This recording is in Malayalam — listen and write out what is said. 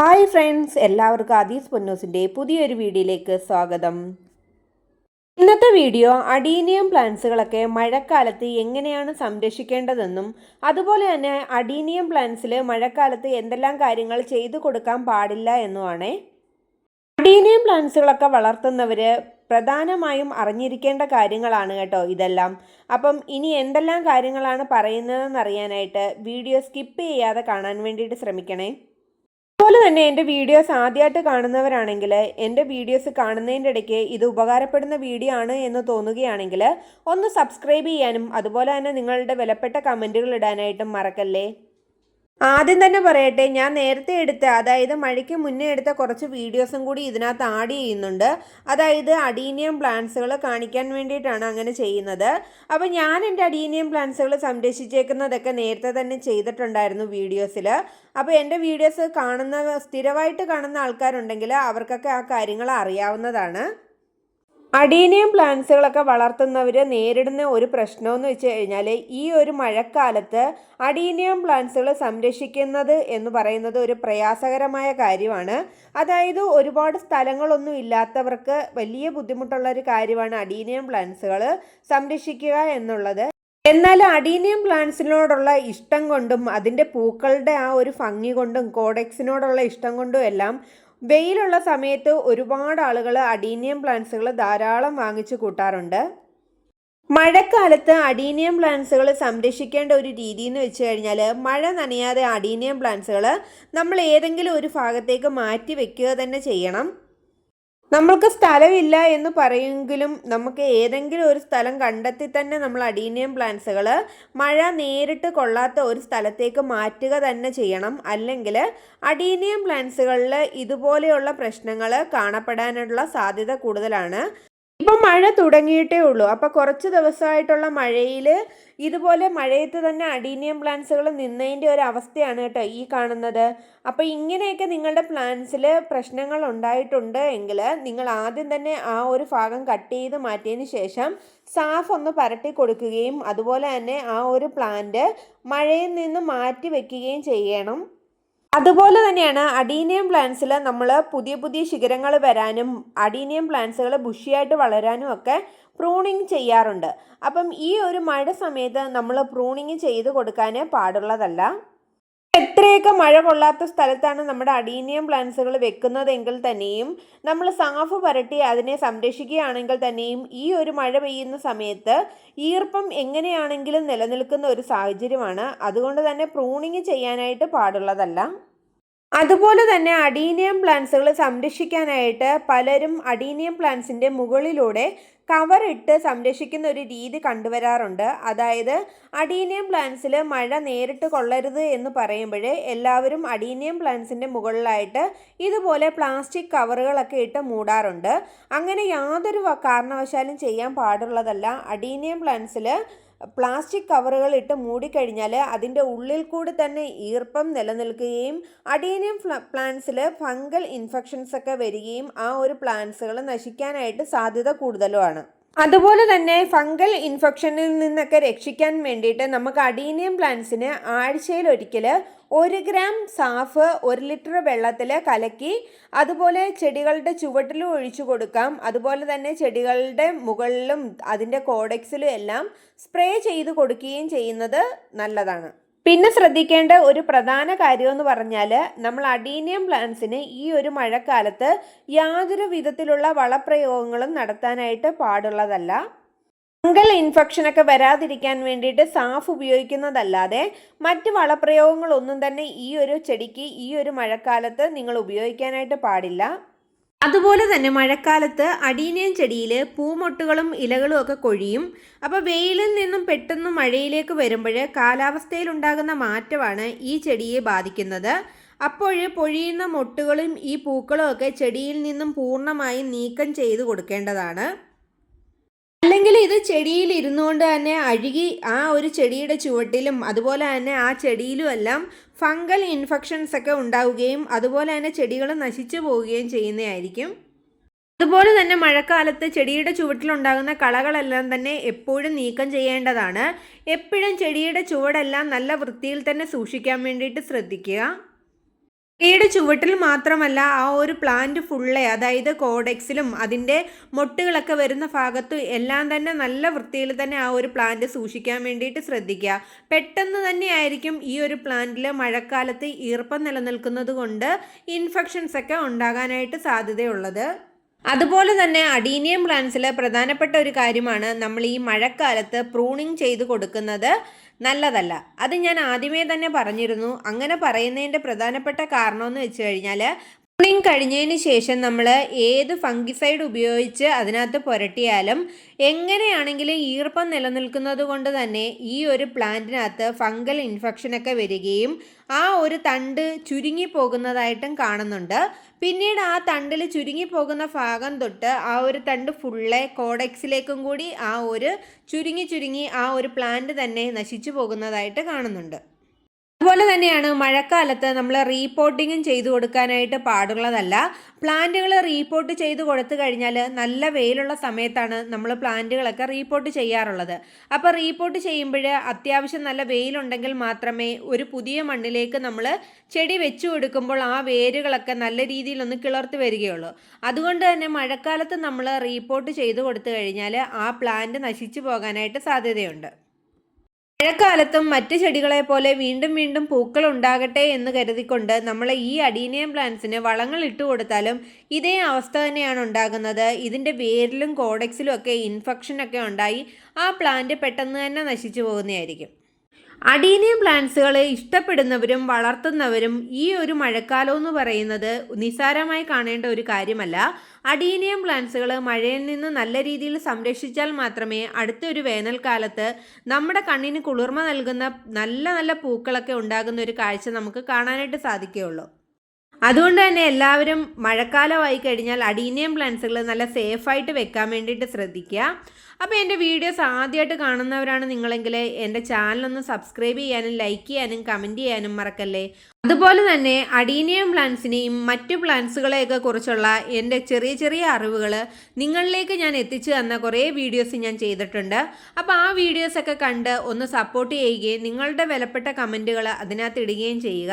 ഹായ് ഫ്രണ്ട്സ് എല്ലാവർക്കും അദീസ് പൊന്നൂസിന്റെ പുതിയൊരു വീഡിയോയിലേക്ക് സ്വാഗതം. ഇന്നത്തെ വീഡിയോ അഡീനിയം പ്ലാന്റ്സുകളൊക്കെ മഴക്കാലത്ത് എങ്ങനെയാണ് സംരക്ഷിക്കേണ്ടതെന്നും അതുപോലെ തന്നെ അഡീനിയം പ്ലാന്റ്സിൽ മഴക്കാലത്ത് എന്തെല്ലാം കാര്യങ്ങൾ ചെയ്തു കൊടുക്കാൻ പാടില്ല എന്നുമാണ്. അഡീനിയം പ്ലാന്റ്സുകളൊക്കെ വളർത്തുന്നവർ പ്രധാനമായും അറിഞ്ഞിരിക്കേണ്ട കാര്യങ്ങളാണ് കേട്ടോ ഇതെല്ലാം. അപ്പം ഇനി എന്തെല്ലാം കാര്യങ്ങളാണ് പറയുന്നതെന്ന് അറിയാനായിട്ട് വീഡിയോ സ്കിപ്പ് ചെയ്യാതെ കാണാൻ വേണ്ടിയിട്ട് ശ്രമിക്കണേ. അതുപോലെ തന്നെ എന്റെ വീഡിയോസ് ആദ്യമായിട്ട് കാണുന്നവരാണെങ്കിൽ എന്റെ വീഡിയോസ് കാണുന്നതിന്റെ ഇടയ്ക്ക് ഇത് ഉപകാരപ്പെടുന്ന വീഡിയോ ആണ് എന്ന് തോന്നുകയാണെങ്കിൽ ഒന്ന് സബ്സ്ക്രൈബ് ചെയ്യാനും അതുപോലെ തന്നെ നിങ്ങളുടെ വിലപ്പെട്ട കമന്റുകൾ ഇടാനായിട്ടും മറക്കല്ലേ? ആദ്യം തന്നെ പറയട്ടെ ഞാൻ നേരത്തെ എടുത്ത അതായത് മഴയ്ക്ക് മുന്നേ എടുത്ത കുറച്ച് വീഡിയോസും കൂടി ഇതിനകത്ത് ആഡ് ചെയ്യുന്നുണ്ട്. അതായത് അഡീനിയം പ്ലാന്റ്സുകൾ കാണിക്കാൻ വേണ്ടിയിട്ടാണ് അങ്ങനെ ചെയ്യുന്നത്. അപ്പോൾ ഞാൻ എന്റെ അഡീനിയം പ്ലാന്റ്സുകൾ സംരക്ഷിച്ചേക്കുന്നതൊക്കെ നേരത്തെ തന്നെ ചെയ്തിട്ടുണ്ടായിരുന്നു വീഡിയോസിൽ അപ്പോൾ എന്റെ വീഡിയോസ് കാണുന്ന സ്ഥിരമായിട്ട് കാണുന്ന ആൾക്കാരുണ്ടെങ്കിൽ അവർക്കൊക്കെ ആ കാര്യങ്ങൾ അറിയാവുന്നതാണ്. അഡീനിയം പ്ലാന്റ്സുകളൊക്കെ വളർത്തുന്നവർ നേരിടുന്ന ഒരു പ്രശ്നമെന്ന് വെച്ച് കഴിഞ്ഞാൽ ഈ ഒരു മഴക്കാലത്ത് അഡീനിയം പ്ലാന്റ്സുകൾ സംരക്ഷിക്കുന്നത് എന്ന് പറയുന്നത് ഒരു പ്രയാസകരമായ കാര്യമാണ്. അതായത് ഒരുപാട് സ്ഥലങ്ങളൊന്നും ഇല്ലാത്തവർക്ക് വലിയ ബുദ്ധിമുട്ടുള്ള ഒരു കാര്യമാണ് അഡീനിയം പ്ലാന്റ്സുകൾ സംരക്ഷിക്കുക എന്നുള്ളത്. എന്നാൽ അഡീനിയം പ്ലാന്റ്സിനോടുള്ള ഇഷ്ടം കൊണ്ടും അതിന്റെ പൂക്കളുടെ ആ ഒരു ഭംഗി കൊണ്ടും കോഡെക്സിനോടുള്ള ഇഷ്ടം കൊണ്ടും എല്ലാം വെയിലുള്ള സമയത്ത് ഒരുപാട് ആളുകൾ അഡീനിയം പ്ലാന്റ്സുകൾ ധാരാളം വാങ്ങിച്ചു കൂട്ടാറുണ്ട്. മഴക്കാലത്ത് അഡീനിയം പ്ലാന്റ്സുകൾ സംരക്ഷിക്കേണ്ട ഒരു രീതി എന്ന് വെച്ച് കഴിഞ്ഞാൽ മഴ നനയാതെ അഡീനിയം പ്ലാന്റ്സുകൾ നമ്മൾ ഏതെങ്കിലും ഒരു ഭാഗത്തേക്ക് മാറ്റി വെക്കുക തന്നെ ചെയ്യണം. നമ്മൾക്ക് സ്ഥലമില്ല എന്ന് പറയുമെങ്കിലും നമുക്ക് ഏതെങ്കിലും ഒരു സ്ഥലം കണ്ടെത്തി തന്നെ നമ്മൾ അഡീനിയം പ്ലാന്റ്സുകൾ മഴ നേരിട്ട് കൊള്ളാത്ത ഒരു സ്ഥലത്തേക്ക് മാറ്റുക തന്നെ ചെയ്യണം. അല്ലെങ്കിൽ അഡീനിയം പ്ലാന്റ്സുകളിൽ ഇതുപോലെയുള്ള പ്രശ്നങ്ങൾ കാണപ്പെടാനുള്ള സാധ്യത കൂടുതലാണ്. ഇപ്പം മഴ തുടങ്ങിയിട്ടേ ഉള്ളൂ. അപ്പോൾ കുറച്ച് ദിവസമായിട്ടുള്ള മഴയിൽ ഇതുപോലെ മഴയത്ത് തന്നെ അഡീനിയം പ്ലാന്റ്സുകൾ നിന്നതിന്റെ ഒരു അവസ്ഥയാണ് കേട്ടോ ഈ കാണുന്നത്. അപ്പോൾ ഇങ്ങനെയൊക്കെ നിങ്ങളുടെ പ്ലാന്റ്സിൽ പ്രശ്നങ്ങൾ ഉണ്ടായിട്ടുണ്ട് എങ്കിൽ നിങ്ങൾ ആദ്യം തന്നെ ആ ഒരു ഭാഗം കട്ട് ചെയ്ത് മാറ്റിയതിന് ശേഷം സാഫ് ഒന്ന് പരട്ടി കൊടുക്കുകയും അതുപോലെ തന്നെ ആ ഒരു പ്ലാന്റ് മഴയിൽ നിന്ന് മാറ്റി വയ്ക്കുകയും ചെയ്യണം. അതുപോലെ തന്നെയാണ് അഡീനിയം പ്ലാന്റ്സിൽ നമ്മൾ പുതിയ പുതിയ ശിഖരങ്ങൾ വരാനും അഡീനിയം പ്ലാന്റ്സുകൾ ബുഷിയായിട്ട് വളരാനും ഒക്കെ പ്രൂണിങ് ചെയ്യാറുണ്ട്. അപ്പം ഈ ഒരു മഴ സമയത്ത് നമ്മൾ പ്രൂണിങ് ചെയ്ത് കൊടുക്കാൻ പാടുള്ളതല്ല. എത്രയൊക്കെ മഴ കൊള്ളാത്ത സ്ഥലത്താണ് നമ്മുടെ അഡീനിയം പ്ലാന്റ്സുകൾ വെക്കുന്നതെങ്കിൽ തന്നെയും നമ്മൾ സാഫ് പരട്ടി അതിനെ സംരക്ഷിക്കുകയാണെങ്കിൽ തന്നെയും ഈ ഒരു മഴ പെയ്യുന്ന സമയത്ത് ഈർപ്പം എങ്ങനെയാണെങ്കിലും നിലനിൽക്കുന്ന ഒരു സാഹചര്യമാണ്. അതുകൊണ്ട് തന്നെ പ്രൂണിങ് ചെയ്യാനായിട്ട് പാടുള്ളതല്ല. അതുപോലെ തന്നെ അഡീനിയം പ്ലാന്റ്സുകൾ സംരക്ഷിക്കാനായിട്ട് പലരും അഡീനിയം പ്ലാന്റ്സിന്റെ മുകളിലൂടെ കവർ ഇട്ട് സംരക്ഷിക്കുന്ന ഒരു രീതി കണ്ടുവരാറുണ്ട്. അതായത് അഡീനിയം പ്ലാന്റ്സിൽ മഴ നേരിട്ട് കൊള്ളരുത് എന്ന് പറയുമ്പോൾ എല്ലാവരും അഡീനിയം പ്ലാന്റ്സിന്റെ മുകളിലായിട്ട് ഇതുപോലെ പ്ലാസ്റ്റിക് കവറുകളൊക്കെ ഇട്ട് മൂടാറുണ്ട്. അങ്ങനെ യാതൊരു കാരണവശാലും ചെയ്യാൻ പാടുള്ളതല്ല. അഡീനിയം പ്ലാന്റ്സിൽ പ്ലാസ്റ്റിക് കവറുകൾ ഇട്ട് മൂടിക്കഴിഞ്ഞാൽ അതിന്റെ ഉള്ളിൽ കൂടി തന്നെ ഈർപ്പം നിലനിൽക്കുകയും അഡീനിയം പ്ലാന്റ്സിൽ ഫംഗൽ ഇൻഫെക്ഷൻസ് ഒക്കെ വരികയും ആ ഒരു പ്ലാന്റ്സുകൾ നശിക്കാനായിട്ട് സാധ്യത കൂടുതലുമാണ്. അതുപോലെ തന്നെ ഫംഗൽ ഇൻഫെക്ഷനിൽ നിന്നൊക്കെ രക്ഷിക്കാൻ വേണ്ടിയിട്ട് നമുക്ക് അഡീനിയം പ്ലാന്റ്സിന് ആഴ്ചയിൽ ഒരിക്കൽ ഒരു ഗ്രാം സാഫ് ഒരു ലിറ്റർ വെള്ളത്തിൽ കലക്കി അതുപോലെ ചെടികളുടെ ചുവട്ടിലും ഒഴിച്ചു കൊടുക്കാം. അതുപോലെ തന്നെ ചെടികളുടെ മുകളിലും അതിന്റെ കോഡെക്സിലും എല്ലാം സ്പ്രേ ചെയ്ത് കൊടുക്കുകയും ചെയ്യുന്നത് നല്ലതാണ്. പിന്നെ ശ്രദ്ധിക്കേണ്ട ഒരു പ്രധാന കാര്യമെന്ന് പറഞ്ഞാൽ നമ്മൾ അഡീനിയം പ്ലാന്റ്സിന് ഈ ഒരു മഴക്കാലത്ത് യാതൊരു വിധത്തിലുള്ള വളപ്രയോഗങ്ങളും നടത്താനായിട്ട് പാടുള്ളതല്ല. ഫംഗൽ ഇൻഫെക്ഷനൊക്കെ വരാതിരിക്കാൻ വേണ്ടിയിട്ട് സാഫ് ഉപയോഗിക്കുന്നതല്ലാതെ മറ്റ് വളപ്രയോഗങ്ങളൊന്നും തന്നെ ഈ ഒരു ചെടിക്ക് ഈ ഒരു മഴക്കാലത്ത് നിങ്ങൾ ഉപയോഗിക്കാനായിട്ട് പാടില്ല. അതുപോലെ തന്നെ മഴക്കാലത്ത് അടീനിയം ചെടിയിൽ പൂമൊട്ടുകളും ഇലകളും ഒക്കെ കൊഴിയും. അപ്പോൾ വെയിലിൽ നിന്നും പെട്ടെന്ന് മഴയിലേക്ക് വരുമ്പോൾ കാലാവസ്ഥയിൽ ഉണ്ടാകുന്ന മാറ്റമാണ് ഈ ചെടിയെ ബാധിക്കുന്നത്. അപ്പോൾ പൊഴിയുന്ന മൊട്ടുകളും ഈ പൂക്കളും ഒക്കെ ചെടിയിൽ നിന്നും പൂർണമായും നീക്കം ചെയ്ത് കൊടുക്കേണ്ടതാണ്. അല്ലെങ്കിൽ ഇത് ചെടിയിൽ ഇരുന്നുകൊണ്ട് തന്നെ അഴുകി ആ ഒരു ചെടിയുടെ ചുവട്ടിലും അതുപോലെ തന്നെ ആ ചെടിയിലും എല്ലാം ഫംഗൽ ഇൻഫെക്ഷൻസ് ഒക്കെ ഉണ്ടാവുകയും അതുപോലെ തന്നെ ചെടികൾ നശിച്ചു പോവുകയും ചെയ്യുന്നതായിരിക്കും. അതുപോലെ തന്നെ മഴക്കാലത്ത് ചെടിയുടെ ചുവട്ടിലുണ്ടാകുന്ന കളകളെല്ലാം തന്നെ എപ്പോഴും നീക്കം ചെയ്യേണ്ടതാണ്. എപ്പോഴും ചെടിയുടെ ചുവടെല്ലാം നല്ല വൃത്തിയിൽ തന്നെ സൂക്ഷിക്കാൻ വേണ്ടിയിട്ട് ശ്രദ്ധിക്കുക. ചെടിയുടെ ചുവട്ടിൽ മാത്രമല്ല ആ ഒരു പ്ലാന്റ് ഫുള്ള് അതായത് കോഡെക്സിലും അതിന്റെ മൊട്ടുകളൊക്കെ വരുന്ന ഭാഗത്തും എല്ലാം തന്നെ നല്ല വൃത്തിയിൽ തന്നെ ആ ഒരു പ്ലാന്റ് സൂക്ഷിക്കാൻ വേണ്ടിയിട്ട് ശ്രദ്ധിക്കുക. പെട്ടെന്ന് തന്നെ ആയിരിക്കും ഈ ഒരു പ്ലാന്റിൽ മഴക്കാലത്ത് ഈർപ്പം നിലനിൽക്കുന്നത് കൊണ്ട് ഇൻഫെക്ഷൻസ് ഒക്കെ ഉണ്ടാകാനായിട്ട് സാധ്യതയുള്ളത്. അതുപോലെ തന്നെ അഡീനിയം പ്ലാന്റ്സിലെ പ്രധാനപ്പെട്ട ഒരു കാര്യമാണ് നമ്മൾ ഈ മഴക്കാലത്ത് പ്രൂണിങ് ചെയ്ത് കൊടുക്കുന്നത് നല്ലതല്ല. അത് ഞാൻ ആദ്യമേ തന്നെ പറഞ്ഞിരുന്നു. അങ്ങനെ പറയുന്നതിന്റെ പ്രധാനപ്പെട്ട കാരണമെന്ന് വെച്ച് കഴിഞ്ഞാൽ പ്രൂണിങ് കഴിഞ്ഞതിന് ശേഷം നമ്മൾ ഏത് ഫംഗിസൈഡ് ഉപയോഗിച്ച് അതിനകത്ത് പുരട്ടിയാലും എങ്ങനെയാണെങ്കിലും ഈർപ്പം നിലനിൽക്കുന്നത് കൊണ്ട് തന്നെ ഈ ഒരു പ്ലാന്റിനകത്ത് ഫംഗൽ ഇൻഫെക്ഷനൊക്കെ വരികയും ആ ഒരു തണ്ട് ചുരുങ്ങി പോകുന്നതായിട്ടും കാണുന്നുണ്ട്. പിന്നീട് ആ തണ്ടിൽ ചുരുങ്ങി പോകുന്ന ഭാഗം തൊട്ട് ആ ഒരു തണ്ട് ഫുള്ളെ കോഡെക്സിലേക്കും കൂടി ആ ഒരു ചുരുങ്ങി ചുരുങ്ങി ആ ഒരു പ്ലാന്റ് തന്നെ നശിച്ചു പോകുന്നതായിട്ട് കാണുന്നുണ്ട്. അതുപോലെ തന്നെയാണ് മഴക്കാലത്ത് നമ്മൾ റീപോർട്ടിങ്ങും ചെയ്തു കൊടുക്കാനായിട്ട് പാടുള്ളതല്ല. പ്ലാന്റുകൾ റീപോർട്ട് ചെയ്ത് കൊടുത്തു കഴിഞ്ഞാൽ നല്ല വെയിലുള്ള സമയത്താണ് നമ്മൾ പ്ലാന്റുകളൊക്കെ റീപോർട്ട് ചെയ്യാറുള്ളത്. അപ്പോൾ റീപോർട്ട് ചെയ്യുമ്പോൾ അത്യാവശ്യം നല്ല വെയിലുണ്ടെങ്കിൽ മാത്രമേ ഒരു പുതിയ മണ്ണിലേക്ക് നമ്മൾ ചെടി വെച്ചു കൊടുക്കുമ്പോൾ ആ വേരുകളൊക്കെ നല്ല രീതിയിലൊന്ന് കിളർത്ത് വരികയുള്ളൂ. അതുകൊണ്ട് തന്നെ മഴക്കാലത്ത് നമ്മൾ റീപോർട്ട് ചെയ്ത് കൊടുത്തു കഴിഞ്ഞാൽ ആ പ്ലാന്റ് നശിച്ചു പോകാനായിട്ട് സാധ്യതയുണ്ട്. മഴക്കാലത്തും മറ്റ് ചെടികളെ പോലെ വീണ്ടും വീണ്ടും പൂക്കൾ ഉണ്ടാകട്ടെ എന്ന് കരുതിക്കൊണ്ട് നമ്മൾ ഈ അഡീനിയം പ്ലാന്റ്സിന് വളങ്ങൾ ഇട്ട് കൊടുത്താലും ഇതേ അവസ്ഥ തന്നെയാണ് ഉണ്ടാകുന്നത്. ഇതിന്റെ വേരിലും കോഡക്സിലും ഒക്കെ ഇൻഫെക്ഷൻ ഒക്കെ ഉണ്ടായി ആ പ്ലാന്റ് പെട്ടെന്ന് തന്നെ നശിച്ചു പോകുന്നതായിരിക്കും. അഡീനിയം പ്ലാന്റ്സുകളെ ഇഷ്ടപ്പെടുന്നവരും വളർത്തുന്നവരും ഈ ഒരു മഴക്കാലം എന്ന് പറയുന്നത് നിസ്സാരമായി കാണേണ്ട ഒരു കാര്യമല്ല. അഡീനിയം പ്ലാന്റ്സുകൾ മഴയിൽ നിന്ന് നല്ല രീതിയിൽ സംരക്ഷിച്ചാൽ മാത്രമേ അടുത്തൊരു വേനൽക്കാലത്ത് നമ്മുടെ കണ്ണിന് കുളിർമ നൽകുന്ന നല്ല നല്ല പൂക്കളൊക്കെ ഉണ്ടാകുന്ന ഒരു കാഴ്ച നമുക്ക് കാണാനായിട്ട് സാധിക്കുകയുള്ളൂ. അതുകൊണ്ട് തന്നെ എല്ലാവരും മഴക്കാലമായി കഴിഞ്ഞാൽ അഡീനിയം പ്ലാന്റ്സുകൾ നല്ല സേഫായിട്ട് വെക്കാൻ വേണ്ടിയിട്ട് ശ്രദ്ധിക്കുക. അപ്പോൾ എന്റെ വീഡിയോസ് ആദ്യമായിട്ട് കാണുന്നവരാണ് നിങ്ങളെങ്കിൽ എന്റെ ചാനലൊന്ന് സബ്സ്ക്രൈബ് ചെയ്യാനും ലൈക്ക് ചെയ്യാനും കമന്റ് ചെയ്യാനും മറക്കല്ലേ. അതുപോലെ തന്നെ അഡീനിയം പ്ലാന്റ്സിനെയും മറ്റു പ്ലാന്റ്സുകളെയൊക്കെ കുറിച്ചുള്ള എന്റെ ചെറിയ ചെറിയ അറിവുകൾ നിങ്ങളിലേക്ക് ഞാൻ എത്തിച്ചു തന്ന കുറേ വീഡിയോസ് ഞാൻ ചെയ്തിട്ടുണ്ട്. അപ്പോൾ ആ വീഡിയോസൊക്കെ കണ്ട് ഒന്ന് സപ്പോർട്ട് ചെയ്യുകയും നിങ്ങളുടെ വിലപ്പെട്ട കമന്റുകൾ അതിനകത്ത് ഇടുകയും ചെയ്യുക.